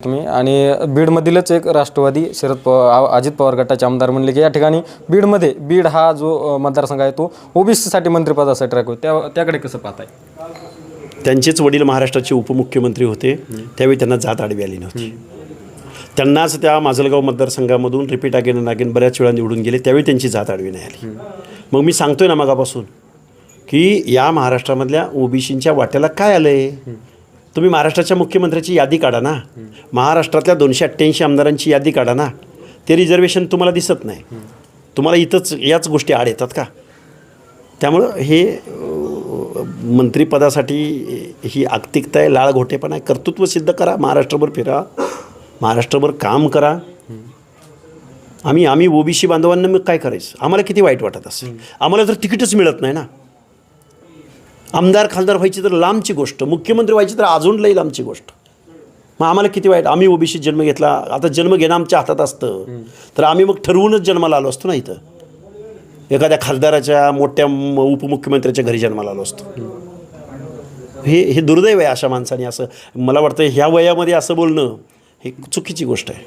तुम्ही. आणि बीडमधीलच एक राष्ट्रवादी शरद पवार अजित पवार गटाचे आमदार म्हणले की या ठिकाणी बीडमध्ये बीड हा जो मतदारसंघ आहे तो ओबीसीसाठी मंत्रिपदासाठी राखू त्या त्याकडे कसं पाहताय? त्यांचेच वडील महाराष्ट्राचे उपमुख्यमंत्री होते. त्यावेळी त्यांना जात आडवी आली नव्हती. त्यांनाच त्या माजलगाव मतदारसंघामधून रिपीट अगेन अँड अगेन बऱ्याच वेळा निवडून गेले. त्यावेळी त्यांची जात आडवी नाही आली. मग मी सांगतोय ना मगापासून की या महाराष्ट्रामधल्या ओबीसींच्या वाट्याला काय आलं आहे तुम्ही महाराष्ट्राच्या मुख्यमंत्र्याची यादी काढा ना. महाराष्ट्रातल्या दोनशे अठ्ठ्याऐंशी आमदारांची यादी काढा ना. ते रिझर्वेशन तुम्हाला दिसत नाही. तुम्हाला इथंच याच गोष्टी आड येतात का? त्यामुळं हे मंत्रीपदासाठी मंत्रिपदासाठी ही आक्तिकता आहे लाळ घोटेपणा आहे. कर्तृत्व सिद्ध करा महाराष्ट्रभर फिरा. महाराष्ट्रभर काम करा. आम्ही आम्ही ओबीसी बांधवांना मग काय करायचं? आम्हाला किती वाईट वाटत असेल? आम्हाला जर तिकीटच मिळत नाही ना. आमदार खासदार व्हायची तर लांबची गोष्ट मुख्यमंत्री व्हायची तर अजून लई लांबची गोष्ट. मग आम्हाला किती वाईट आम्ही ओबीसी जन्म घेतला आता जन्म घेणं आमच्या हातात असतं. तर आम्ही मग ठरवूनच जन्माला आलो असतो ना इथं. एखाद्या खासदाराच्या मोठ्या म- उपमुख्यमंत्र्याच्या घरी जन्माला आलो असतो. हे हे दुर्दैव आहे अशा माणसाने असं मला वाटतं ह्या वयामध्ये असं बोलणं हे चुकीची गोष्ट आहे.